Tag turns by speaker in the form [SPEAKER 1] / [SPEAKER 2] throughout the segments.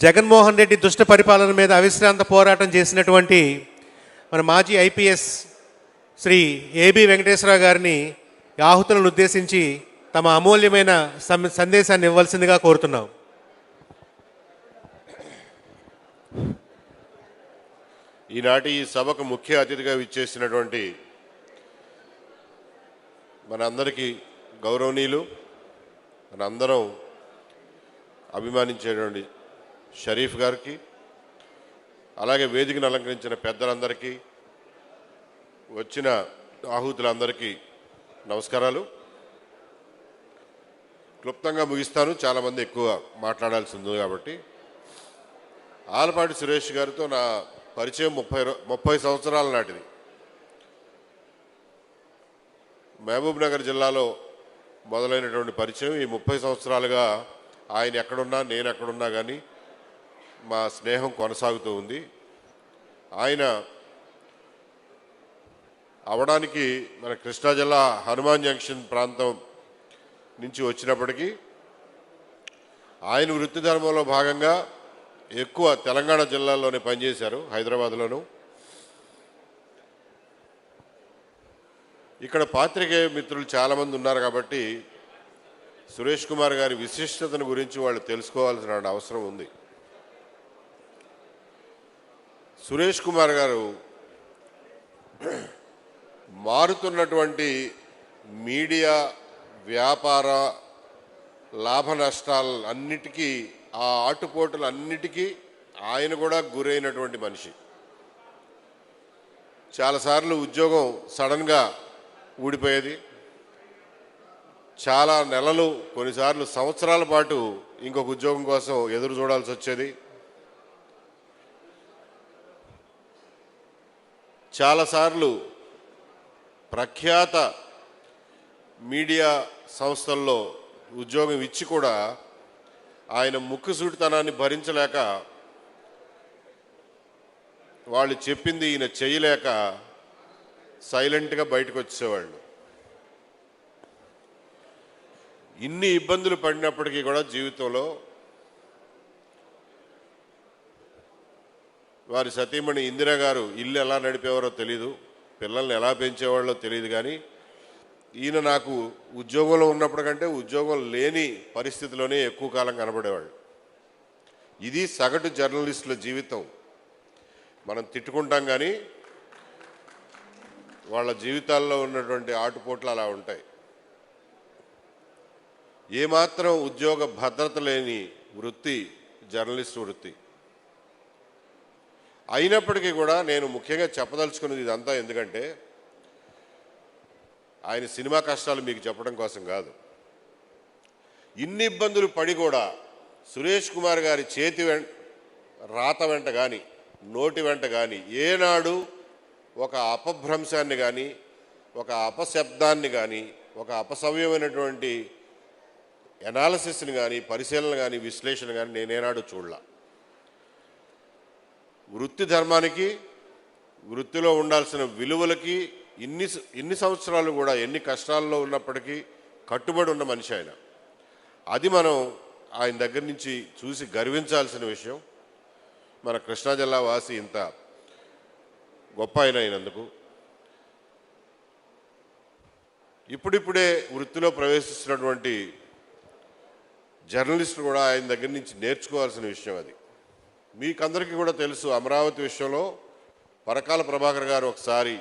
[SPEAKER 1] జగన్మోహన్ రెడ్డి దుష్ట పరిపాలన మీద అవిశ్రాంత పోరాటం చేసినటువంటి మన మాజీ ఐపీఎస్ శ్రీ ఏబి వెంకటేశ్వరరావు గారిని ఆహుతులను ఉద్దేశించి తమ అమూల్యమైన సందేశాన్ని ఇవ్వాల్సిందిగా కోరుతున్నాం.
[SPEAKER 2] ఈనాటి ఈ సభకు ముఖ్య అతిథిగా విచ్చేసినటువంటి మనందరికీ గౌరవనీయులు మనందరం అభిమానించేటువంటి షరీఫ్ గారికి అలాగే వేదికను అలంకరించిన పెద్దలందరికీ వచ్చిన ఆహుతులందరికీ నమస్కారాలు. క్లుప్తంగా ముగిస్తాను చాలామంది ఎక్కువ మాట్లాడాల్సి ఉంది కాబట్టి. ఆలపాటి సురేష్ గారితో నా పరిచయం ముప్పై ముప్పై సంవత్సరాల నాటిది. మహబూబ్నగర్ జిల్లాలో మొదలైనటువంటి పరిచయం ఈ ముప్పై సంవత్సరాలుగా ఆయన ఎక్కడున్నా నేను ఎక్కడున్నా కానీ మా స్నేహం కొనసాగుతూ ఉంది. ఆయన అవడానికి మన కృష్ణా జిల్లా హనుమాన్ జంక్షన్ ప్రాంతం నుంచి వచ్చినప్పటికీ ఆయన వృత్తి ధర్మంలో భాగంగా ఎక్కువ తెలంగాణ జిల్లాల్లోనే పనిచేశారు హైదరాబాద్లోను. ఇక్కడ పాత్రికేయ మిత్రులు చాలామంది ఉన్నారు కాబట్టి సురేష్ కుమార్ గారి విశిష్టతను గురించి వాళ్ళు తెలుసుకోవాల్సిన అవసరం ఉంది. సురేష్ కుమార్ గారు మారుతున్నటువంటి మీడియా వ్యాపార లాభ నష్టాలు అన్నిటికీ ఆ ఆటుపోటులు అన్నిటికీ ఆయన కూడా గురైనటువంటి మనిషి. చాలాసార్లు ఉద్యోగం సడన్గా ఊడిపోయేది. చాలా నెలలు కొన్నిసార్లు సంవత్సరాల పాటు ఇంకొక ఉద్యోగం కోసం ఎదురు చూడాల్సి వచ్చేది చాలాసార్లు ప్రఖ్యాత మీడియా సంస్థల్లో ఉద్యోగం ఇచ్చి కూడా ఆయన ముక్కుసూటితనాన్ని భరించలేక వాళ్ళు చెప్పింది ఈయన చేయలేక సైలెంట్గా బయటకు వచ్చేవాళ్ళు. ఇన్ని ఇబ్బందులు పడినప్పటికీ కూడా జీవితంలో వారి సతీమణి ఇందిరా గారు ఇల్లు ఎలా నడిపేవారో తెలీదు. పిల్లల్ని ఎలా పెంచేవాళ్ళో తెలియదు కానీ ఈయన నాకు ఉద్యోగంలో ఉన్నప్పుడు కంటే ఉద్యోగం లేని పరిస్థితిలోనే ఎక్కువ కాలం కనబడేవాళ్ళు. ఇది సగటు జర్నలిస్టుల జీవితం. మనం తిట్టుకుంటాం కానీ వాళ్ళ జీవితాల్లో ఉన్నటువంటి ఆటుపోట్లు అలా ఉంటాయి. ఏమాత్రం ఉద్యోగ భద్రత లేని వృత్తి జర్నలిస్ట్ వృత్తి. అయినప్పటికీ కూడా నేను ముఖ్యంగా చెప్పదలుచుకున్నది ఇదంతా ఎందుకంటే ఆయన సినిమా కష్టాలు మీకు చెప్పడం కోసం కాదు. ఇన్ని ఇబ్బందులు పడి కూడా సురేష్ కుమార్ గారి చేతి వెంట రాత వెంట కానీ నోటి వెంట కానీ ఏనాడు ఒక అపభ్రంశాన్ని కానీ ఒక అపశబ్దాన్ని కానీ ఒక అపసవ్యమైనటువంటి ఎనాలసిస్ని కానీ పరిశీలన కానీ విశ్లేషణ కానీ నేనేనాడు చూడలా. వృత్తి ధర్మానికి వృత్తిలో ఉండాల్సిన విలువలకి ఇన్ని ఇన్ని సంవత్సరాలు కూడా ఎన్ని కష్టాల్లో ఉన్నప్పటికీ కట్టుబడి ఉన్న మనిషి ఆయన. అది మనం ఆయన దగ్గర నుంచి చూసి గర్వించాల్సిన విషయం. మన కృష్ణా జిల్లా వాసి ఇంత గొప్ప ఆయన అయినందుకు. ఇప్పుడిప్పుడే వృత్తిలో ప్రవేశిస్తున్నటువంటి జర్నలిస్టులు కూడా ఆయన దగ్గర నుంచి నేర్చుకోవాల్సిన విషయం అది. మీకందరికీ కూడా తెలుసు అమరావతి విషయంలో పరకాల ప్రభాకర్ గారు ఒకసారి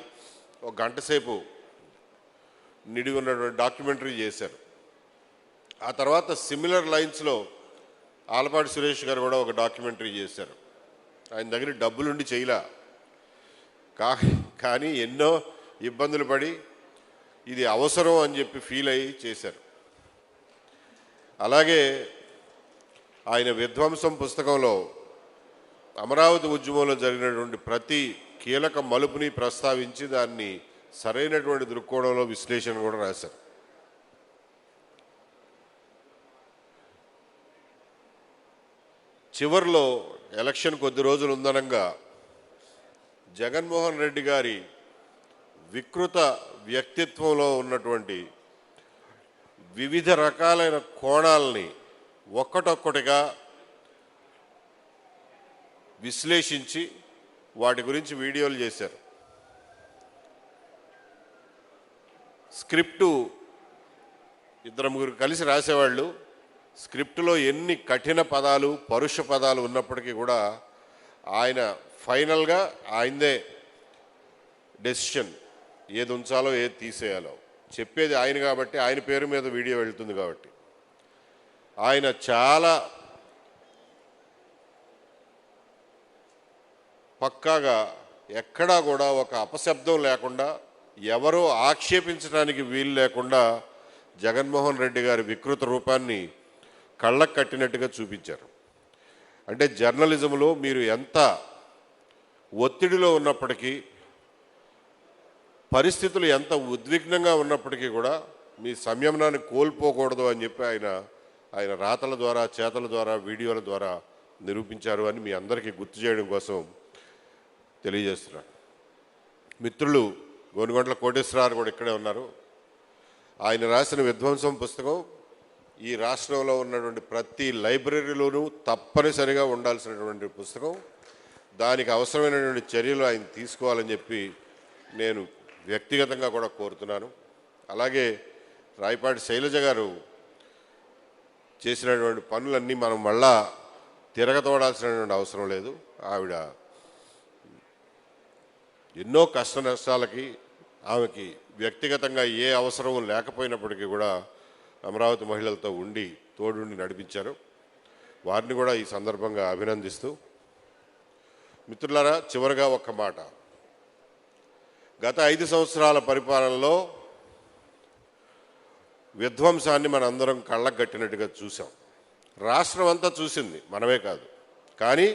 [SPEAKER 2] ఒక గంట సేపు నిడి ఉన్నటువంటి డాక్యుమెంటరీ చేశారు. ఆ తర్వాత సిమిలర్ లైన్స్లో ఆలపాటి సురేష్ గారు కూడా ఒక డాక్యుమెంటరీ చేశారు. ఆయన దగ్గర డబ్బులుండి చేయలా. కా కానీ ఎన్నో ఇబ్బందులు పడి ఇది అవసరం అని చెప్పి ఫీల్ అయ్యి చేశారు. అలాగే ఆయన విధ్వంసం పుస్తకంలో అమరావతి ఉద్యమంలో జరిగినటువంటి ప్రతి కీలక మలుపుని ప్రస్తావించి దాన్ని సరైనటువంటి దృక్కోణంలో విశ్లేషణ కూడా రాశారు. చివరిలో ఎలక్షన్ కొద్ది రోజులు ఉందనంగా జగన్మోహన్ రెడ్డి గారి వికృత వ్యక్తిత్వంలో ఉన్నటువంటి వివిధ రకాలైన కోణాలని ఒక్కటొక్కటిగా విశ్లేషించి వాటి గురించి వీడియోలు చేశారు. స్క్రిప్టు ఇద్దరు ముగ్గురు కలిసి రాసేవాళ్ళు. స్క్రిప్టులో ఎన్ని కఠిన పదాలు పరుష పదాలు ఉన్నప్పటికీ కూడా ఆయన ఫైనల్గా ఆయనదే డెసిషన్ ఏది ఉంచాలో ఏది తీసేయాలో. చెప్పేది ఆయన కాబట్టి ఆయన పేరు మీద వీడియో వెళ్తుంది కాబట్టి. ఆయన చాలా పక్కాగా ఎక్కడా కూడా ఒక అపశబ్దం లేకుండా ఎవరో ఆక్షేపించడానికి వీలు లేకుండా జగన్మోహన్ రెడ్డి గారి వికృత రూపాన్ని కళ్ళకు కట్టినట్టుగా చూపించారు. అంటే జర్నలిజంలో మీరు ఎంత ఒత్తిడిలో ఉన్నప్పటికీ పరిస్థితులు ఎంత ఉద్విగ్నంగా ఉన్నప్పటికీ కూడా మీ సంయమనాన్ని కోల్పోకూడదు అని చెప్పి ఆయన ఆయన రాతల ద్వారా చేతల ద్వారా వీడియోల ద్వారా నిరూపించారు అని మీ అందరికీ గుర్తు చేయడం కోసం తెలియజేస్తున్నాను మిత్రులు గోనుగొండల కోటేశ్వరరావు కూడా ఇక్కడే ఉన్నారు. ఆయన రాసిన విధ్వంసం పుస్తకం ఈ రాష్ట్రంలో ఉన్నటువంటి ప్రతి లైబ్రరీలోనూ తప్పనిసరిగా ఉండాల్సినటువంటి పుస్తకం. దానికి అవసరమైనటువంటి చర్యలు ఆయన తీసుకోవాలని చెప్పి నేను వ్యక్తిగతంగా కూడా కోరుతున్నాను. అలాగే రాయపాటి శైలజ గారు చేసినటువంటి పనులన్నీ మనం మళ్ళా తిరగతోడాల్సినటువంటి అవసరం లేదు. ఆవిడ ఎన్నో కష్ట నష్టాలకి ఆమెకి వ్యక్తిగతంగా ఏ అవసరం లేకపోయినప్పటికీ కూడా అమరావతి మహిళలతో ఉండి తోడుండి నడిపించారు. వారిని కూడా ఈ సందర్భంగా అభినందిస్తూ మిత్రులారా చివరిగా ఒక్క మాట. గత ఐదు సంవత్సరాల పరిపాలనలో విధ్వంసాన్ని మనందరం కళ్ళకు కట్టినట్టుగా చూసాం రాష్ట్రం అంతా చూసింది మనమే కాదు. కానీ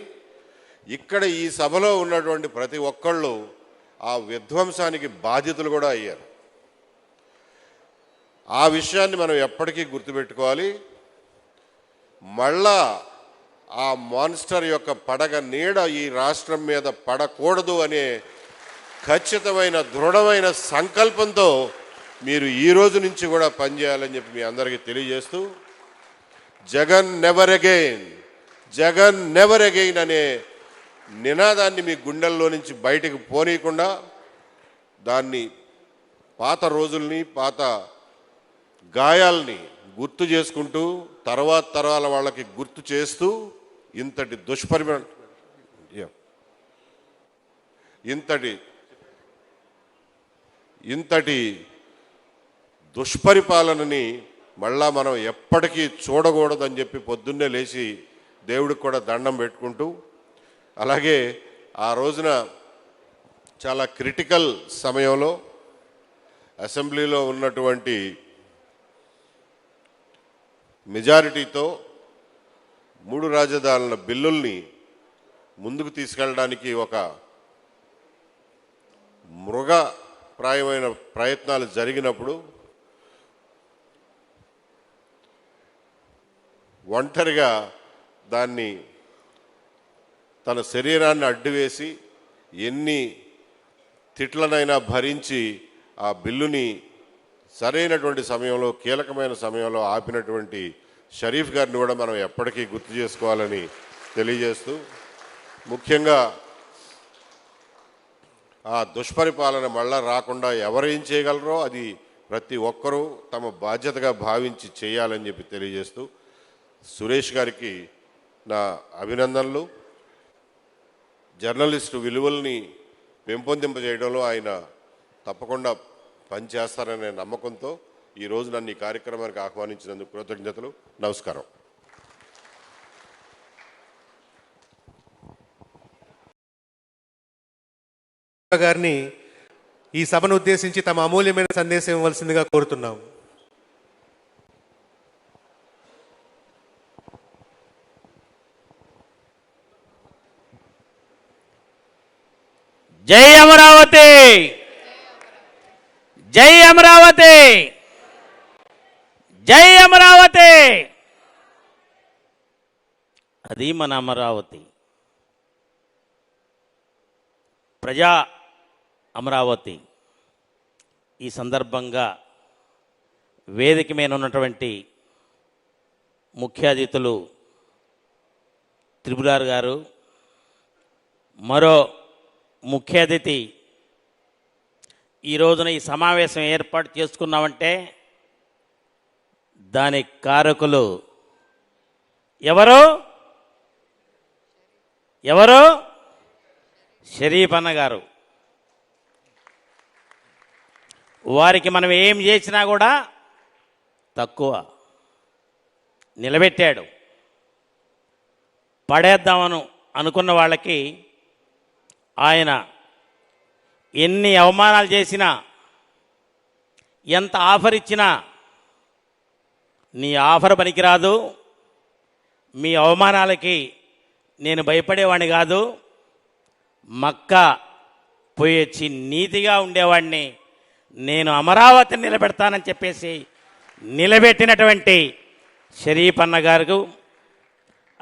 [SPEAKER 2] ఇక్కడ ఈ సభలో ఉన్నటువంటి ప్రతి ఒక్కళ్ళు ఆ విధ్వంసానికి బాధితులు కూడా అయ్యారు. ఆ విషయాన్ని మనం ఎప్పటికీ గుర్తుపెట్టుకోవాలి. మళ్ళా ఆ మాన్స్టర్ యొక్క పడగ నీడ ఈ రాష్ట్రం మీద పడకూడదు అనే ఖచ్చితమైన దృఢమైన సంకల్పంతో మీరు ఈ రోజు నుంచి కూడా పనిచేయాలని చెప్పి మీ అందరికీ తెలియజేస్తూ Jagan never again Jagan never again అనే నినాదాన్ని మీ గుండెల్లో నుంచి బయటకు పోనీయకుండా దాన్ని పాత రోజుల్ని పాత గాయాల్ని గుర్తు చేసుకుంటూ తర్వాత తరాల వాళ్ళకి గుర్తు చేస్తూ ఇంతటి దుష్పరిమ ఇంతటి ఇంతటి దుష్పరిపాలనని మళ్ళా మనం ఎప్పటికీ చూడకూడదని చెప్పి పొద్దున్నే లేచి దేవుడికి కూడా దండం పెట్టుకుంటూ అలాగే ఆ రోజున చాలా క్రిటికల్ సమయంలో అసెంబ్లీలో ఉన్నటువంటి మెజారిటీతో మూడు రాజధానుల బిల్లుల్ని ముందుకు తీసుకెళ్ళడానికి ఒక మృగప్రాయమైన ప్రయత్నాలు జరిగినప్పుడు ఒంటరిగా దాన్ని తన శరీరాన్ని అడ్డువేసి ఎన్ని తిట్లనైనా భరించి ఆ బిల్లుని సరైనటువంటి సమయంలో కీలకమైన సమయంలో ఆపినటువంటి షరీఫ్ గారిని కూడా మనం ఎప్పటికీ గుర్తు చేసుకోవాలని తెలియజేస్తూ ముఖ్యంగా ఆ దుష్పరిపాలన మళ్ళా రాకుండా ఎవరేం చేయగలరో అది ప్రతి ఒక్కరూ తమ బాధ్యతగా భావించి చేయాలని చెప్పి తెలియజేస్తూ సురేష్ గారికి నా అభినందనలు. జర్నలిస్టు విలువల్ని పెంపొందింపజేయడంలో ఆయన తప్పకుండా పనిచేస్తారనే నమ్మకంతో ఈరోజు నన్ను ఈ కార్యక్రమానికి ఆహ్వానించినందుకు కృతజ్ఞతలు. నమస్కారం.
[SPEAKER 1] గారిని ఈ సభను ఉద్దేశించి తమ అమూల్యమైన సందేశం ఇవ్వవలసిందిగా కోరుతున్నాం
[SPEAKER 3] జై అమరావతి! జై అమరావతి! జై అమరావతి! అది మన అమరావతి. ప్రజా అమరావతి. ఈ సందర్భంగా వేదిక మీద ఉన్నటువంటి ముఖ్య అతిథులు త్రిపులార్ గారు మరో ముఖ్య అతిథి ఈ రోజున ఈ సమావేశం ఏర్పాటు చేసుకున్నామంటే దాని కారకులు ఎవరు? ఎవరు? షరీఫ్ అన్న గారు. వారికి మనం ఏం చేసినా కూడా తక్కువ. నిలబెట్టాడు. పడేద్దామను అనుకున్న వాళ్ళకి ఆయన ఎన్ని అవమానాలు చేసినా ఎంత ఆఫర్ ఇచ్చినా నీ ఆఫర్ పనికిరాదు మీ అవమానాలకి నేను భయపడేవాడిని కాదు మక్క పోయొచ్చి నీతిగా ఉండేవాడిని నేను అమరావతిని నిలబెడతానని చెప్పేసి నిలబెట్టినటువంటి షరీఫ్ అన్న గారు.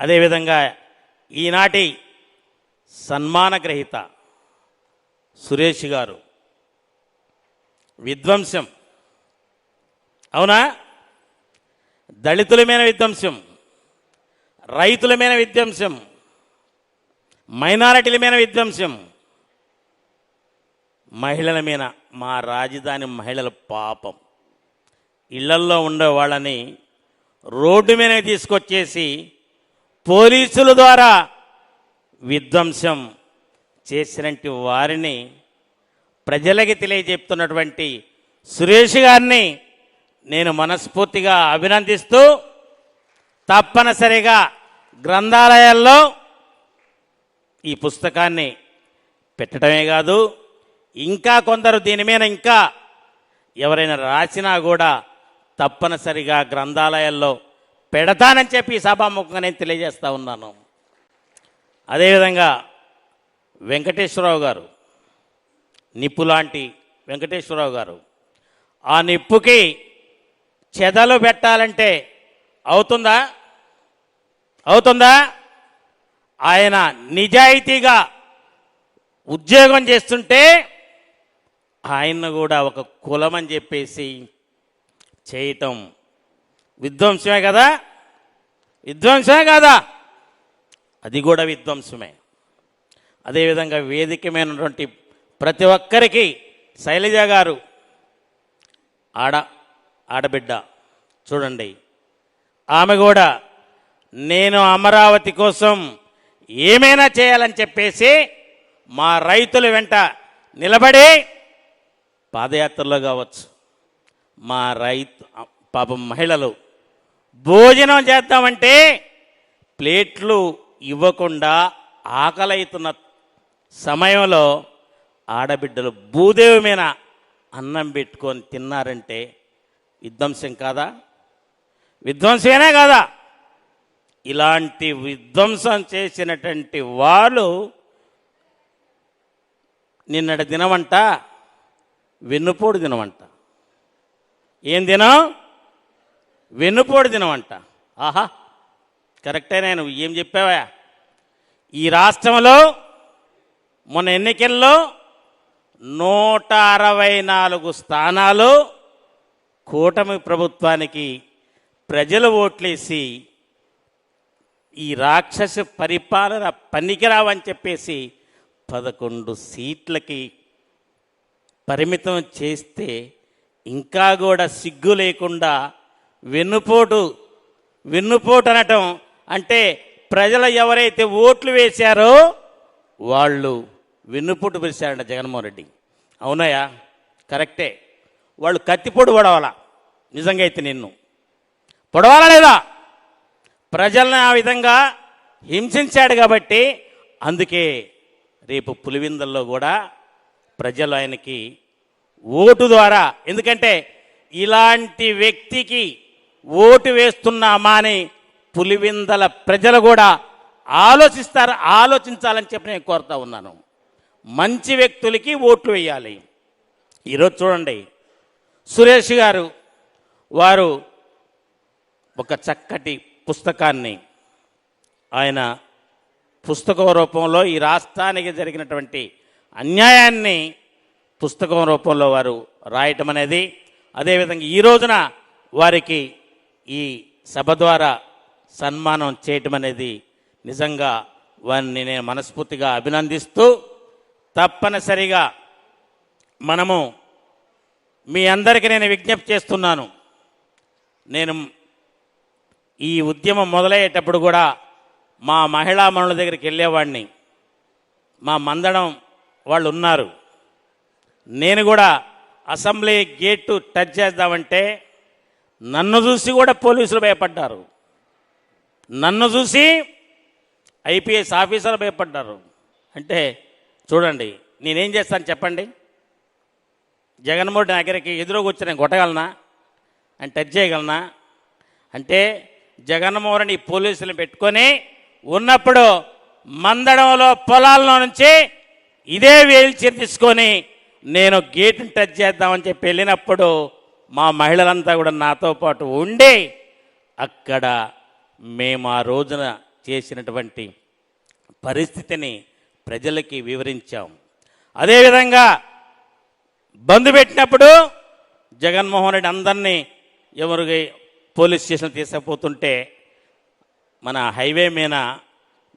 [SPEAKER 3] అదేవిధంగా ఈనాటి సన్మాన గ్రహీత సురేష్ గారు. విధ్వంసం. అవునా? దళితుల మీద విధ్వంసం. రైతుల మీద విధ్వంసం. మైనారిటీల మీద విధ్వంసం. మహిళల మీద మా రాజధాని మహిళల పాపం. ఇళ్ళల్లో ఉండే వాళ్ళని రోడ్డు మీద తీసుకొచ్చేసి పోలీసుల ద్వారా విధ్వంసం చేసినటువంటి వారిని ప్రజలకి తెలియజెప్తున్నటువంటి సురేష్ గారిని నేను మనస్ఫూర్తిగా అభినందిస్తూ తప్పనిసరిగా గ్రంథాలయాల్లో ఈ పుస్తకాన్ని పెట్టడమే కాదు ఇంకా కొందరు దీని మీద ఇంకా ఎవరైనా రాసినా కూడా తప్పనిసరిగా గ్రంథాలయాల్లో పెడతానని చెప్పి సభాముఖంగా నేను తెలియజేస్తా ఉన్నాను. అదేవిధంగా వెంకటేశ్వరరావు గారు నిప్పు లాంటి వెంకటేశ్వరరావు గారు ఆ నిప్పుకి చెదలు పెట్టాలంటే అవుతుందా? అవుతుందా? ఆయన నిజాయితీగా ఉద్యోగం చేస్తుంటే ఆయన్ను కూడా ఒక కులమని చెప్పేసి చేయటం విధ్వంసమే కదా? విధ్వంసమే కదా? అది కూడా విధ్వంసమే. అదేవిధంగా వేదికమైనటువంటి ప్రతి ఒక్కరికి శైలజ గారు ఆడ ఆడబిడ్డ చూడండి. ఆమె కూడా నేను అమరావతి కోసం ఏమైనా చేయాలని చెప్పేసి మా రైతుల వెంట నిలబడి పాదయాత్రలో కావచ్చు. మా రైతు పాపం మహిళలు భోజనం చేద్దామంటే ప్లేట్లు ఇవ్వకుండా ఆకలైతున్న సమయంలో ఆడబిడ్డలు భూదేవి మీద అన్నం పెట్టుకొని తిన్నారంటే విధ్వంసం కాదా? విధ్వంసమేనే కాదా? ఇలాంటి విధ్వంసం చేసినటువంటి వాళ్ళు నిన్నటి దినమంట వెన్నుపోడు దినమంట. ఏం దినం? వెన్నుపోడు దినమంట. ఆహా! కరెక్టేనా నువ్వు ఏం చెప్పావా ఈ రాష్ట్రంలో మొన్న ఎన్నికల్లో నూట అరవై నాలుగు స్థానాలు కూటమి ప్రభుత్వానికి ప్రజలు ఓట్లేసి ఈ రాక్షస పరిపాలన పనికిరావని చెప్పేసి పదకొండు సీట్లకి పరిమితం చేస్తే ఇంకా కూడా సిగ్గు లేకుండా వెన్నుపోటు వెన్నుపోటు అనటం అంటే ప్రజలు ఎవరైతే ఓట్లు వేశారో వాళ్ళు వెన్నుపోటు పిలిచారంట జగన్మోహన్ రెడ్డి. అవునయ్యా? కరెక్టే. వాళ్ళు కత్తిపోటు పొడవాలా? నిజంగా అయితే నిన్ను. పొడవాలా లేదా? ప్రజలను ఆ విధంగా హింసించాడు కాబట్టి అందుకే రేపు పులివిందల్లో కూడా ప్రజలు ఆయనకి ఓటు ద్వారా ఎందుకంటే ఇలాంటి వ్యక్తికి ఓటు వేస్తున్నామా అని పులివిందల ప్రజలు కూడా ఆలోచిస్తారు ఆలోచించాలని చెప్పి నేను కోరుతా ఉన్నాను. మంచి వ్యక్తులకి ఓట్లు వేయాలి. ఈరోజు చూడండి సురేష్ గారు వారు ఒక చక్కటి పుస్తకాన్ని ఆయన పుస్తకం రూపంలో ఈ రాష్ట్రానికి జరిగినటువంటి అన్యాయాన్ని పుస్తకం రూపంలో వారు రాయటం అనేది అదేవిధంగా ఈ రోజున వారికి ఈ సభ ద్వారా సన్మానం చేయటం అనేది నిజంగా వారిని నేను మనస్ఫూర్తిగా అభినందిస్తూ తప్పనిసరిగా మనము మీ అందరికీ నేను విజ్ఞప్తి చేస్తున్నాను. నేను ఈ ఉద్యమం మొదలయ్యేటప్పుడు కూడా మా మహిళా మనుల దగ్గరికి వెళ్ళేవాడిని. మా మందడం వాళ్ళు ఉన్నారు. నేను కూడా అసెంబ్లీ గేటు టచ్ చేద్దామంటే నన్ను చూసి కూడా పోలీసులు భయపడ్డారు. నన్ను చూసి ఐపీఎస్ ఆఫీసర్ భయపడ్డారు. అంటే చూడండి నేనేం చేస్తాను చెప్పండి? జగన్మోహన్ దగ్గరికి ఎదురుగా వచ్చి నేను కొట్టగలనా? అని టచ్ చేయగలనా? అంటే జగన్మోహన్ ఈ పోలీసులు పెట్టుకొని ఉన్నప్పుడు మందడంలో పొలాల్లో నుంచి ఇదే వీల్ తీసుకొని నేను గేటును టచ్ చేద్దామని చెప్పి వెళ్ళినప్పుడు మా మహిళలంతా కూడా నాతో పాటు ఉండి అక్కడ మేము ఆ రోజున చేసినటువంటి పరిస్థితిని ప్రజలకి వివరించాం. అదేవిధంగా బంద్ పెట్టినప్పుడు జగన్మోహన్ రెడ్డి అందరినీ ఎవరికి పోలీస్ స్టేషన్ తీసుకుపోతుంటే మన హైవే మీద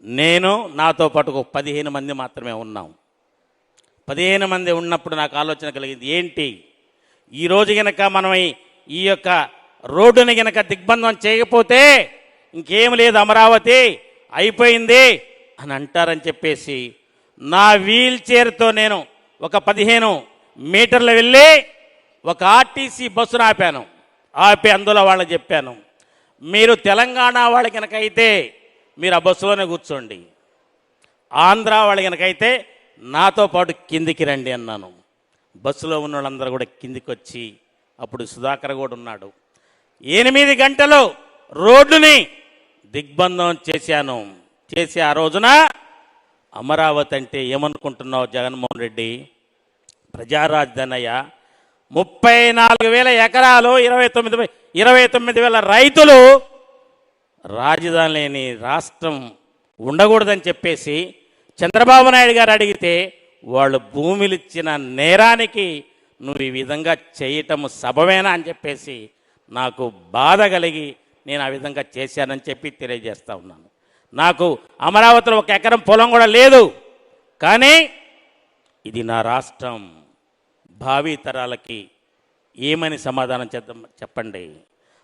[SPEAKER 3] నేను నాతో పాటు ఒక పదిహేను మంది మాత్రమే ఉన్నాం. పదిహేను మంది ఉన్నప్పుడు నాకు ఆలోచన కలిగింది ఏంటి? ఈరోజు గనక మనం ఈ- ఈ యొక్క రోడ్డుని గనక దిగ్బంధం చేయకపోతే ఇంకేం లేదు అమరావతి అయిపోయింది అని అంటారని చెప్పేసి నా వీల్ చైర్తో నేను ఒక పదిహేను మీటర్లు వెళ్ళి ఒక ఆర్టీసీ బస్సును ఆపాను. ఆపి అందులో వాళ్ళకి చెప్పాను మీరు తెలంగాణ వాళ్ళ కనుకైతే మీరు ఆ బస్సులోనే కూర్చోండి. ఆంధ్ర వాళ్ళ కనుకైతే నాతో పాటు కిందికి రండి అన్నాను. బస్సులో ఉన్న వాళ్ళందరూ కూడా కిందికి వచ్చి అప్పుడు సుధాకర్ కూడా ఉన్నాడు. ఎనిమిది గంటలు రోడ్డుని దిగ్బంధం చేశాను. చేసి ఆ రోజున అమరావతి అంటే ఏమనుకుంటున్నావు జగన్మోహన్ రెడ్డి? ప్రజారాజధానయ్య ముప్పై నాలుగు వేల ఎకరాలు ఇరవై తొమ్మిది ఇరవై తొమ్మిది వేల రైతులు రాజధాని లేని రాష్ట్రం ఉండకూడదని చెప్పేసి చంద్రబాబు నాయుడు గారు అడిగితే వాళ్ళు భూములు ఇచ్చిన నేరానికి నువ్వు ఈ విధంగా చేయటం సబమేనా అని చెప్పేసి నాకు బాధ కలిగి నేను ఆ విధంగా చేశానని చెప్పి తెలియజేస్తూ ఉన్నాను. నాకు అమరావతిలో ఒక ఎకరం పొలం కూడా లేదు. కానీ ఇది నా రాష్ట్రం. భావితరాలకి ఏమని సమాధానం చేద్దాం చెప్పండి.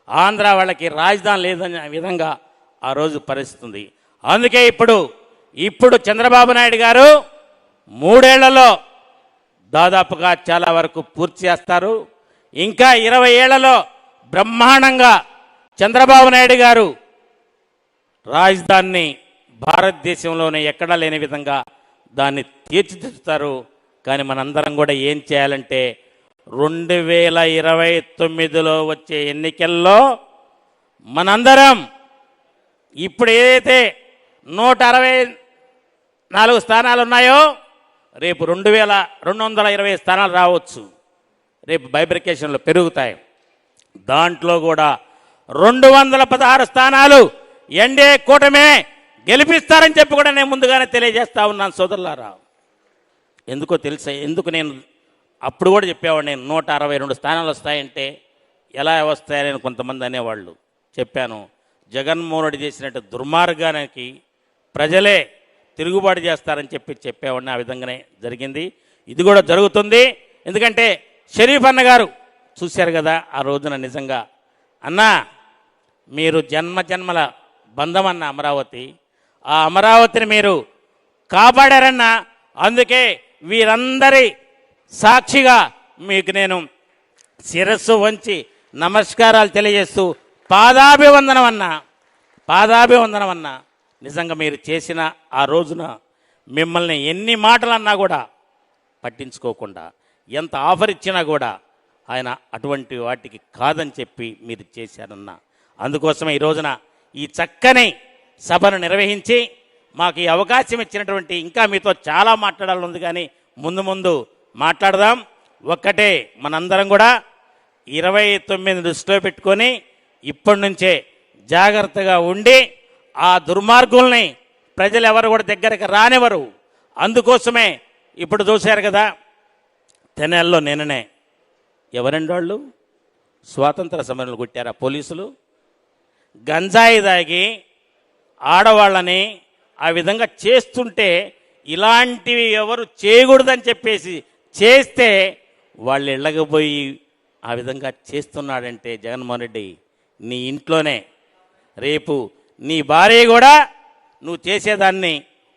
[SPEAKER 3] ఆంధ్ర వాళ్ళకి రాజధాని లేదనే విధంగా ఆ రోజు పరిస్థితుంది అందుకే ఇప్పుడు ఇప్పుడు చంద్రబాబు నాయుడు గారు మూడేళ్ళలో దాదాపుగా చాలా వరకు పూర్తి చేస్తారు. ఇంకా ఇరవై ఏళ్ళలో బ్రహ్మాండంగా చంద్రబాబు నాయుడు గారు రాజధానిని భారతదేశంలోనే ఎక్కడా లేని విధంగా దాన్ని తీర్చిదిద్దుతారు. కానీ మనందరం కూడా ఏం చేయాలంటే రెండు వేల ఇరవై తొమ్మిదిలో వచ్చే ఎన్నికల్లో మనందరం ఇప్పుడు ఏదైతే నూట అరవై నాలుగు స్థానాలు ఉన్నాయో రేపు రెండు వేల రెండు వందల ఇరవై స్థానాలు రావచ్చు. రేపు బైబ్రికేషన్లు పెరుగుతాయి. దాంట్లో కూడా రెండు వందల పదహారు స్థానాలు ఎన్డీఏ కూటమే గెలిపిస్తారని చెప్పి కూడా నేను ముందుగానే తెలియజేస్తా ఉన్నాను సోదరులారా. ఎందుకో తెలుసా? ఎందుకు నేను అప్పుడు కూడా చెప్పేవాడు నేను నూట అరవై రెండు స్థానాలు వస్తాయంటే ఎలా వస్తాయని కొంతమంది అనేవాళ్ళు చెప్పాను. జగన్మోహన్ రెడ్డి చేసినట్టు దుర్మార్గానికి ప్రజలే తిరుగుబాటు చేస్తారని చెప్పి చెప్పేవాడిని ఆ విధంగానే జరిగింది. ఇది కూడా జరుగుతుంది. ఎందుకంటే షరీఫ్ అన్న గారు చూశారు కదా ఆ రోజున నిజంగా. అన్నా మీరు జన్మ జన్మల బంధం అన్న అమరావతి. ఆ అమరావతిని మీరు కాపాడారన్న అందుకే వీరందరి సాక్షిగా మీకు నేను శిరస్సు వంచి నమస్కారాలు తెలియజేస్తూ పాదాభివందనం అన్నా పాదాభివందనం అన్నా నిజంగా మీరు చేసిన ఆ రోజున మిమ్మల్ని ఎన్ని మాటలు అన్నా కూడా పట్టించుకోకుండా ఎంత ఆఫర్ ఇచ్చినా కూడా ఆయన అటువంటి వాటికి కాదని చెప్పి మీరు చేశారన్న అందుకోసమే ఈ రోజున ఈ చక్కని సభను నిర్వహించి మాకు ఈ అవకాశం ఇచ్చినటువంటి ఇంకా మీతో చాలా మాట్లాడాలని ఉంది కానీ ముందు ముందు మాట్లాడదాం. ఒక్కటే మనందరం కూడా ఇరవై తొమ్మిది దృష్టిలో పెట్టుకొని ఇప్పటి నుంచే జాగ్రత్తగా ఉండి ఆ దుర్మార్గుల్ని ప్రజలు ఎవరు కూడా దగ్గరకు రానివ్వరు. అందుకోసమే ఇప్పుడు చూశారు కదా తెనాల్లో నిన్ననే ఎవరండి వాళ్ళు స్వాతంత్ర సమరంలో కొట్టారా పోలీసులు? గంజాయి తాగి ఆడవాళ్ళని ఆ విధంగా చేస్తుంటే ఇలాంటివి ఎవరు చేయకూడదని చెప్పేసి చేస్తే వాళ్ళు వెళ్ళకపోయి ఆ విధంగా చేస్తున్నాడంటే జగన్మోహన్ రెడ్డి నీ ఇంట్లోనే. రేపు నీ భార్య కూడా నువ్వు చేసేదాన్ని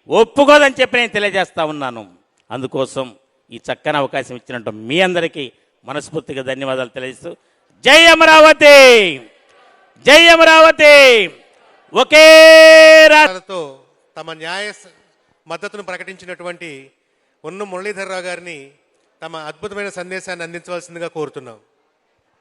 [SPEAKER 3] ఒప్పుకోదని చెప్పి నేను తెలియజేస్తా ఉన్నాను. అందుకోసం ఈ చక్కని అవకాశం ఇచ్చినట్టు మీ అందరికీ మనస్ఫూర్తిగా ధన్యవాదాలు తెలియజేస్తూ జై అమరావతి! జై అమరావతి. ఒకే రా
[SPEAKER 1] తమ న్యాయ స- మద్దతును ప్రకటించినటువంటి ఉన్న మురళీధర్రావు గారిని తమ అద్భుతమైన సందేశాన్ని అందించవలసిందిగా కోరుతున్నాం.